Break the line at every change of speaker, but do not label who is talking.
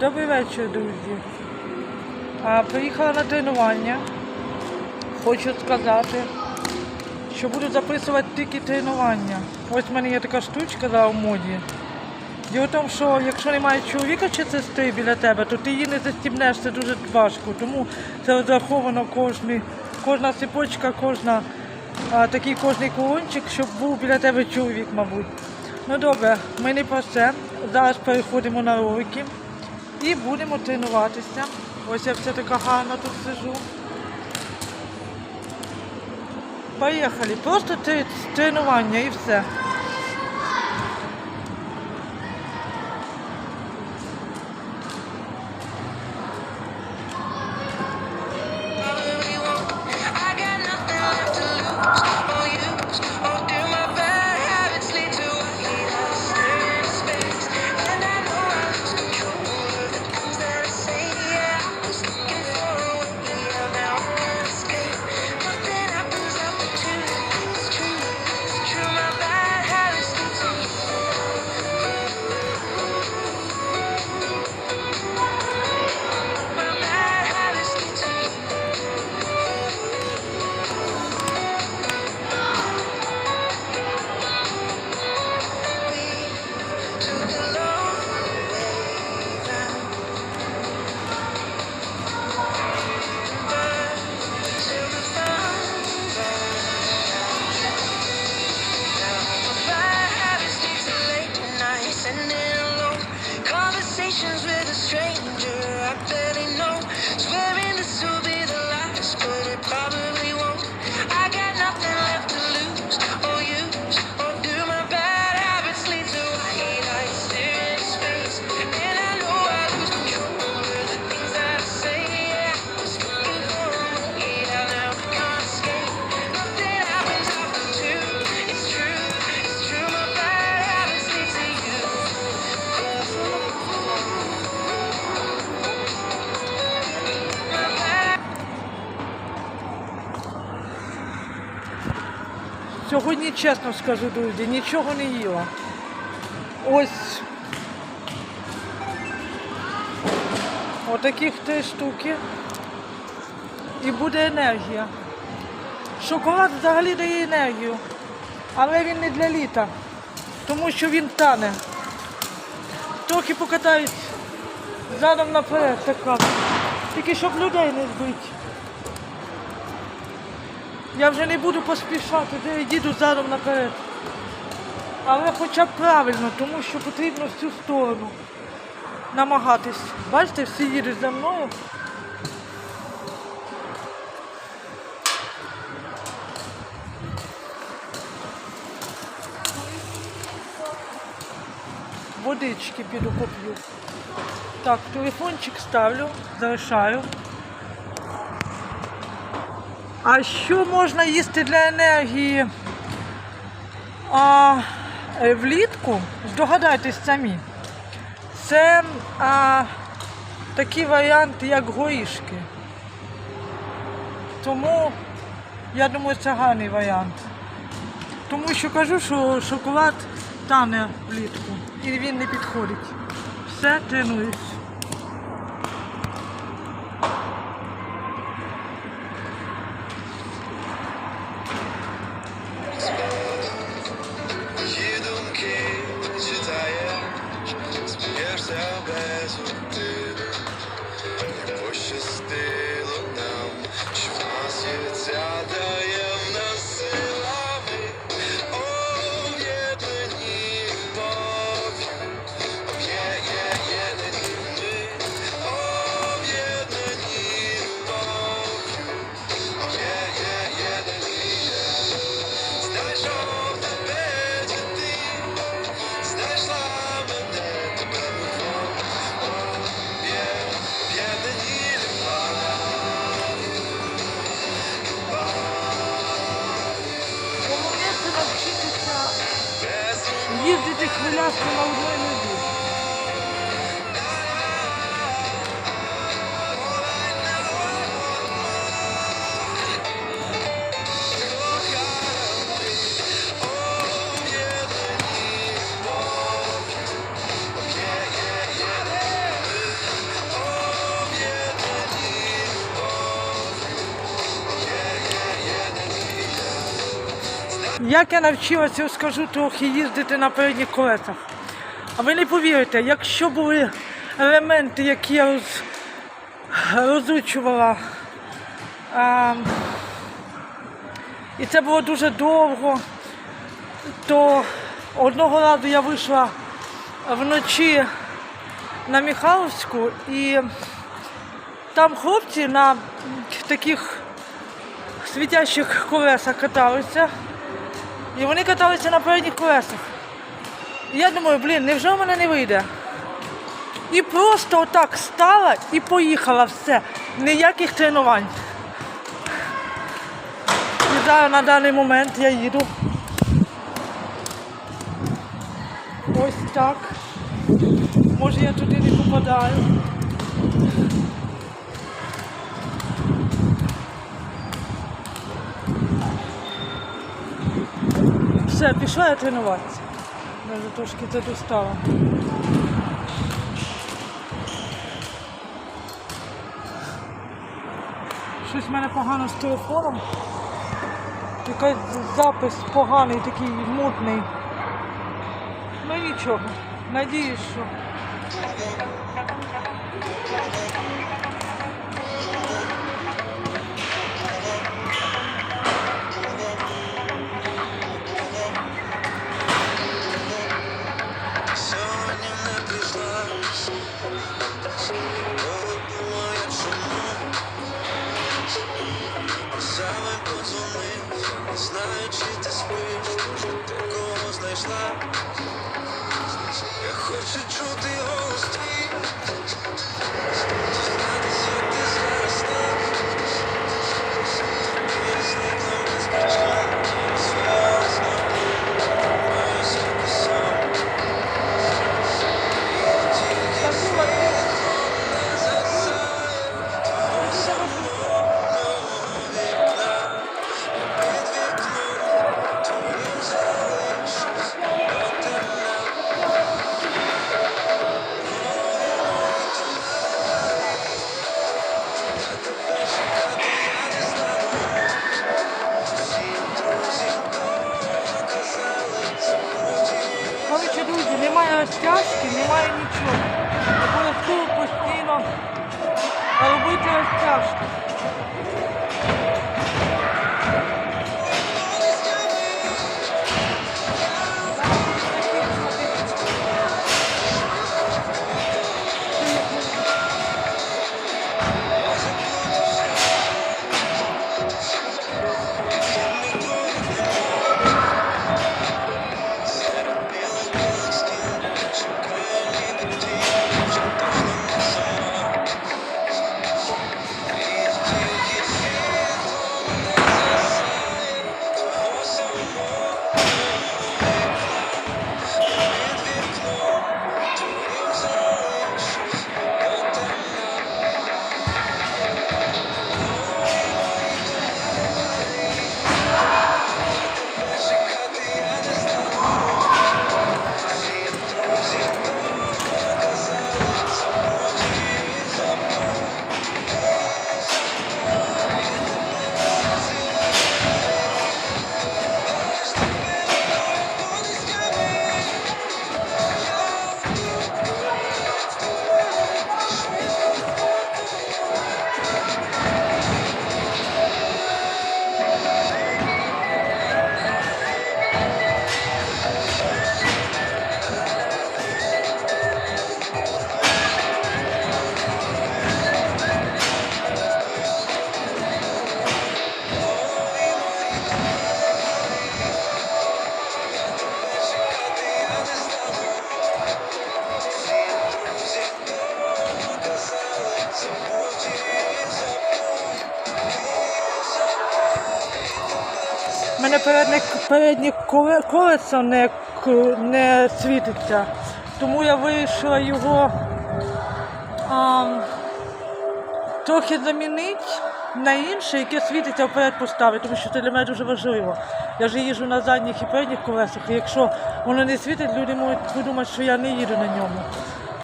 Добрий вечір, друзі. А, приїхала на тренування. Хочу сказати, що буду записувати тільки тренування. Ось в мене є така штучка да, в моді. Діло в тому, що якщо немає чоловіка чи сестри біля тебе, то ти її не застібнеш, це дуже важко. Тому це розраховано кожний, кожна цепочка, кожна, а, такий кожний колончик, щоб був біля тебе чоловік, мабуть. Ну добре, ми не про це. Зараз переходимо на ролики і будемо тренуватися. Ось я все така гарна тут сижу. Поїхали. Просто тренування і все. Сьогодні чесно скажу, друзі, нічого не їла. Ось отаких три штуки. І буде енергія. Шоколад взагалі дає енергію, але він не для літа, тому що він тане. Трохи покатаюсь задом наперед, така. Тільки щоб людей не збити. Я вже не буду поспішати, де я їду задом наперед. Але хоча б правильно, тому що потрібно в цю сторону намагатись. Бачите, всі їдуть за мною. Водички піду поп'ю. Так, телефончик ставлю, залишаю. А що можна їсти для енергії а, е, влітку? Здогадайтесь самі. Це а, такий варіант, як горішки. Тому я думаю, це гарний варіант. Тому що кажу, що шоколад тане влітку і він не підходить. Все, тренуюсь.
খুলে আসছে
Як я навчилася, скажу трохи їздити на передніх колесах. А ви не повірите, якщо були елементи, які я роз... розучувала, а, і це було дуже довго, то одного разу я вийшла вночі на Михайловську і там хлопці на таких світящих колесах каталися. І вони каталися на передніх колесах. І я думаю, блін, невже в мене не вийде? І просто отак стала і поїхала все. Ніяких тренувань. І зараз на даний момент я їду. Ось так. Може я туди не попадаю. Все, пішла я тренуватися. Вже трошки це достала. Щось в мене погано з телефоном. Якийсь запис поганий, такий мутний. Ну нічого. Надіюсь, що.
Саме знаю, чи ти ти кого знайшла. Я хочу чути голос твій, дізнатися, як ти зараз
робити переднє, переднє колесо не, не світиться. Тому я вирішила його а, трохи замінити на інше, яке світиться вперед поставити, тому що це для мене дуже важливо. Я ж їжджу на задніх і передніх колесах, і якщо воно не світить, люди можуть подумати, що я не їду на ньому.